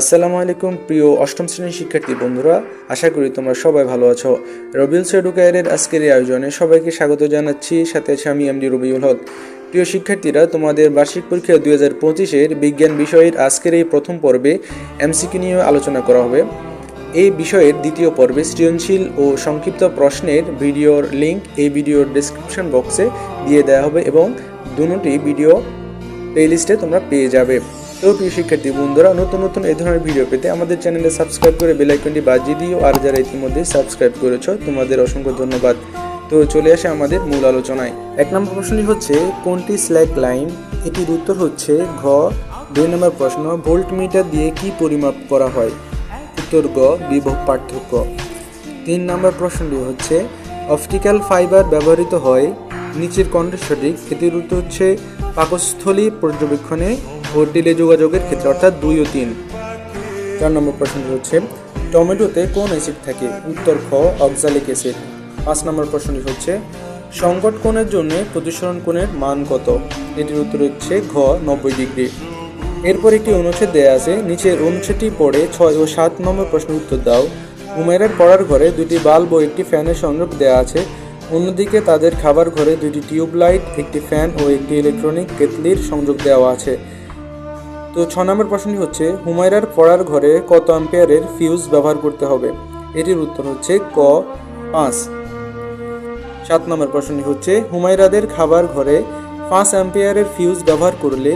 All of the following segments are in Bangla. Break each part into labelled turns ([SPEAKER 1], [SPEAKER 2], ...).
[SPEAKER 1] আসসালামু আলাইকুম, প্রিয় অষ্টম শ্রেণির শিক্ষার্থী বন্ধুরা। আশা করি তোমরা সবাই ভালো আছো। রবিউল সেডুকায়ারের আজকের এই আয়োজনে সবাইকে স্বাগত জানাচ্ছি। সাথে আছে আমি এমডি রবিউল হক। প্রিয় শিক্ষার্থীরা, তোমাদের বার্ষিক পরীক্ষা দুই হাজার পঁচিশের বিজ্ঞান বিষয়ের আজকের এই প্রথম পর্বে এমসিকিউ নিয়ে আলোচনা করা হবে। এই বিষয়ের দ্বিতীয় পর্বে সৃজনশীল ও সংক্ষিপ্ত প্রশ্নের ভিডিওর লিঙ্ক এই ভিডিওর ডেসক্রিপশন বক্সে দিয়ে দেওয়া হবে এবং দুটি ভিডিও প্লেলিস্টে তোমরা পেয়ে যাবে। তো প্রিয় শিক্ষার্থী বন্ধুরা, নতুন নতুন এই ধরনের ভিডিও পেতে আমাদের চ্যানেলে সাবস্ক্রাইব করে বেল আইকনটি বাজিয়ে দিও। আর যারা ইতিমধ্যে সাবস্ক্রাইব করেছ, তোমাদের অসংখ্য ধন্যবাদ। তো চলে আসে আমাদের মূল আলোচনায়। এক নম্বর প্রশ্নটি হচ্ছে, কোনটি স্ল্যাক লাইন এটির উত্তর হচ্ছে ঘ। দুই নম্বর প্রশ্ন ভোল্ট মিটার দিয়ে কি পরিমাপ করা হয়? উত্তর গ, বিভব পার্থক্য। তিন নম্বর প্রশ্নটি হচ্ছে অপটিক্যাল ফাইবার ব্যবহৃত হয় নিচের কণ্ঠে সঠিক এটির উত্তর হচ্ছে, পাকস্থলী পর্যবেক্ষণে ও টেলিযোগাযোগের ক্ষেত্রে, অর্থাৎ দুই ও তিন। চার নম্বর প্রশ্ন হচ্ছে, টমেটোতে কোন অ্যাসিড থাকে? উত্তর খ, অক্সালিক অ্যাসিড। পাঁচ নম্বর প্রশ্নটি হচ্ছে, সংকট কোণের জন্য প্রতিসরণ কোণের মান কত? এটির উত্তর হচ্ছে ঘ, নব্বই ডিগ্রি। এরপর একটি অনুচ্ছেদ দেয়া আছে নিচের অনুচ্ছেদটি পড়ে ছয় ও সাত নম্বর প্রশ্নের উত্তর দাও। উমেরের পড়ার ঘরে দুটি বাল্ব ও একটি ফ্যানের সংযোগ দেওয়া আছে। অন্যদিকে তাদের খাবার ঘরে দুটি টিউব লাইট একটি ফ্যান ও একটি ইলেকট্রনিক কেতলির সংযোগ দেওয়া আছে। তো ছ নম্বর প্রশ্নটি হচ্ছে, হুমায়রার পড়ার ঘরে কত অ্যাম্পিয়ারের ফিউজ ব্যবহার করতে হবে? এটির উত্তর হচ্ছে ক, পাঁচ। সাত নম্বর প্রশ্নটি হচ্ছে, হুমায়রাদের খাবার ঘরে পাঁচ অ্যাম্পিয়ারের ফিউজ ব্যবহার করলে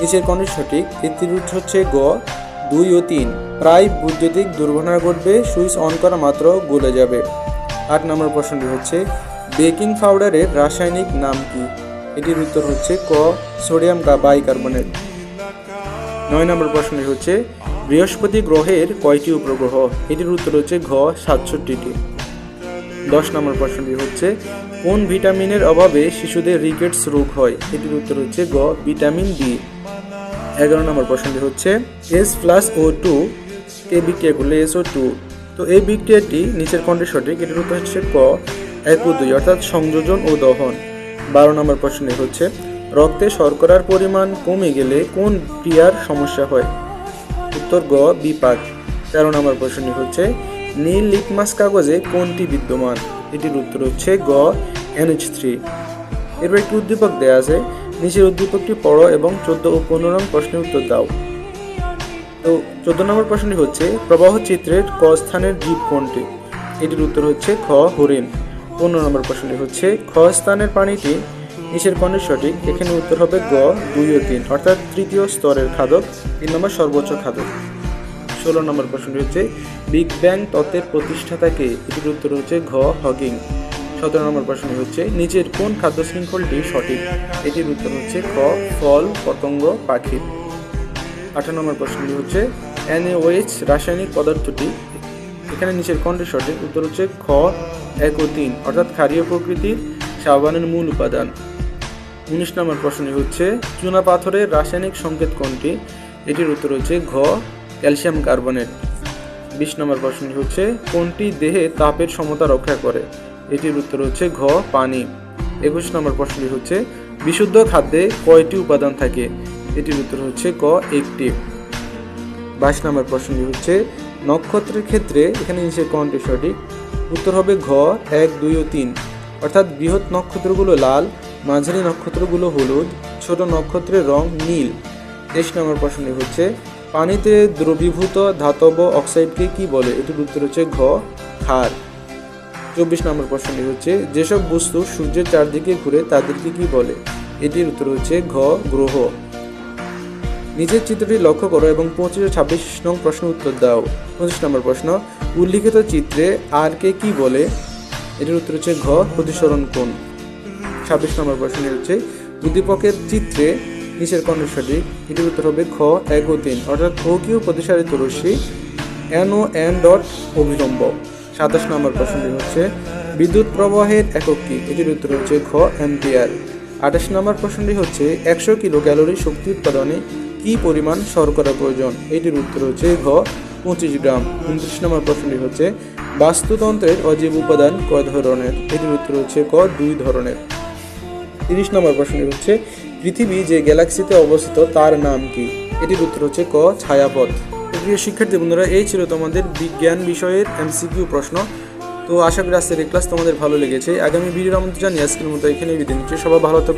[SPEAKER 1] নিচের কোনটি সঠিক এটির উত্তর হচ্ছে গ, দুই ও তিন। প্রায় বৈদ্যুতিক দুর্ঘটনা ঘটবে, সুইচ অন করা মাত্র গলে যাবে। আট নম্বর প্রশ্নটি হচ্ছে, বেকিং পাউডারের রাসায়নিক নাম কি? এটির উত্তর হচ্ছে ক, সোডিয়াম বা বাইকার্বনেট। নয় নম্বর প্রশ্নটি হচ্ছে, বৃহস্পতি গ্রহের কয়টি উপগ্রহ? এটির উত্তর হচ্ছে ঘ, সাতষট্টিটি। দশ নম্বর প্রশ্নটি হচ্ছে, কোন ভিটামিনের অভাবে শিশুদের রিকেটস রোগ হয়? এটির উত্তর হচ্ছে গ ভিটামিন ডি। এগারো নম্বর প্রশ্নটি হচ্ছে, এস প্লাস ও টু কে বিক্রিয়া করলে ও টু। তো এই বিক্রিয়াটি নিচের কণ্ঠে সঠিক, এটির উত্তর হচ্ছে ক, এক ও দুই, অর্থাৎ সংযোজন ও দহন। বারো নম্বর প্রশ্নটি হচ্ছে রক্তে শর্করার পরিমাণ কমে গেলে কোন ক্রিয়ার সমস্যা হয়? উত্তর গ, বিপাক। তেরো নম্বর প্রশ্নটি হচ্ছে, নীল লিটমাস কাগজে কোনটি বিদ্যমান? এটির উত্তর হচ্ছে গ, এনএইচ থ্রি। এরপর একটি উদ্দীপক দেওয়া আছে, নিচের উদ্দীপকটি পড়ো এবং চোদ্দ ও পনেরো নম্বর প্রশ্নের উত্তর দাও। তো চোদ্দ নম্বর প্রশ্নটি হচ্ছে, প্রবাহ চিত্রের ক স্থানের জীব কোনটি? এটির উত্তর হচ্ছে খ, হরিণ। পনেরো নম্বর প্রশ্নটি হচ্ছে, খ স্থানের পানিটি নিচের কোণের সঠিক, এখানে উত্তর হবে গ, দুই ও তিন, অর্থাৎ তৃতীয় স্তরের খাদক, তিন নম্বর সর্বোচ্চ খাদক। ষোলো নম্বর প্রশ্নটি হচ্ছে, বিগ ব্যাং তত্ত্বের প্রতিষ্ঠাতাকে এটির উত্তর হচ্ছে ঘ, হগিং। সতেরো নম্বর প্রশ্নটি হচ্ছে, নিচের কোন খাদ্য শৃঙ্খলটি সঠিক? এটির উত্তর হচ্ছে খ, ফল, পতঙ্গ পাখি আঠারো নম্বর প্রশ্নটি হচ্ছে, এনএওএইচ রাসায়নিক পদার্থটি, এখানে নিচের কোনটি সঠিক, উত্তর হচ্ছে খ, এক ও তিন, অর্থাৎ ক্ষারীয় প্রকৃতির সাবানের মূল উপাদান। উনিশ নম্বর প্রশ্নটি হচ্ছে, চুনা পাথরের রাসায়নিক সংকেত কোনটি? এটির উত্তর হচ্ছে ঘ, ক্যালসিয়াম কার্বনেট। বিশ নম্বর প্রশ্নটি হচ্ছে, কোনটি দেহে তাপের সমতা রক্ষা করে? এটির উত্তর হচ্ছে ঘ, পানি। একুশ নম্বর প্রশ্নটি হচ্ছে, বিশুদ্ধ খাদ্যে কয়টি উপাদান থাকে? এটির উত্তর হচ্ছে ক, একটি। বাইশ নম্বর প্রশ্নটি হচ্ছে, নক্ষত্রের ক্ষেত্রে এখানে নিচে কোনটি সঠিক? উত্তর হবে ঘ, এক, দুই ও তিন। অর্থাৎ বৃহৎ নক্ষত্রগুলো লাল মাঝারি নক্ষত্রগুলো হলুদ, ছোট নক্ষত্রের রং নীল। তেইশ নম্বর প্রশ্নটি হচ্ছে, পানিতে দ্রবীভূত ধাতব অক্সাইডকে কি বলে? এটির উত্তর হচ্ছে ঘ, ক্ষার। চব্বিশ নম্বর প্রশ্নটি হচ্ছে, যেসব বস্তু সূর্যের চারদিকে ঘুরে তাদেরকে কি বলে? এটির উত্তর হচ্ছে ঘ, গ্রহ। নিচের চিত্রটি লক্ষ্য করো এবং পঁচিশ ও ছাব্বিশ নং প্রশ্ন উত্তর দাও। পঁচিশ নম্বর প্রশ্ন, উল্লিখিত চিত্রে আর কে কি বলে? এটির উত্তর হচ্ছে ঘ, প্রতিসরণ কোণ। ছাব্বিশ নম্বর প্রশ্নটি হচ্ছে উদ্দীপকের চিত্রে নিচের কণ্ঠ সঠিক এটির উত্তর হবে খ, এক ও তিন। অর্থাৎ ভৌকীয় প্রতিসারিত রশ্মি, এন ও এন ডট অবিলম্ব সাতাশ নম্বর প্রশ্নটি হচ্ছে, বিদ্যুৎ প্রবাহের একক কি? এটির উত্তর হচ্ছে খ, অ্যাম্পিয়ার। আঠাশ নম্বর প্রশ্নটি হচ্ছে, একশো কিলো ক্যালোরি শক্তি উৎপাদনে কি পরিমাণ শর্করা প্রয়োজন? এটির উত্তর হচ্ছে ঘ, পঁচিশ গ্রাম। উনত্রিশ নম্বর প্রশ্নটি হচ্ছে, বাস্তুতন্ত্রের অজীব উপাদান কয় ধরনের? এটির উত্তর হচ্ছে ক, দুই ধরনের। তিরিশ নম্বর প্রশ্নটি হচ্ছে, পৃথিবী যে গ্যালাক্সিতে অবস্থিত তার নাম কি? এটির উত্তর হচ্ছে ক, ছায়াপথ। প্রিয় শিক্ষার্থী বন্ধুরা, এই ছিল তোমাদের বিজ্ঞান বিষয়ের এমসিকিউ প্রশ্ন। তো আশা করি আজকের ক্লাস তোমাদের ভালো লেগেছে। আগামী ভিডিওর আমন্ত্রণ জানিয়ে আজকের মতো এখানেই বিদায় নিচ্ছি। সবাই ভালো থাকবে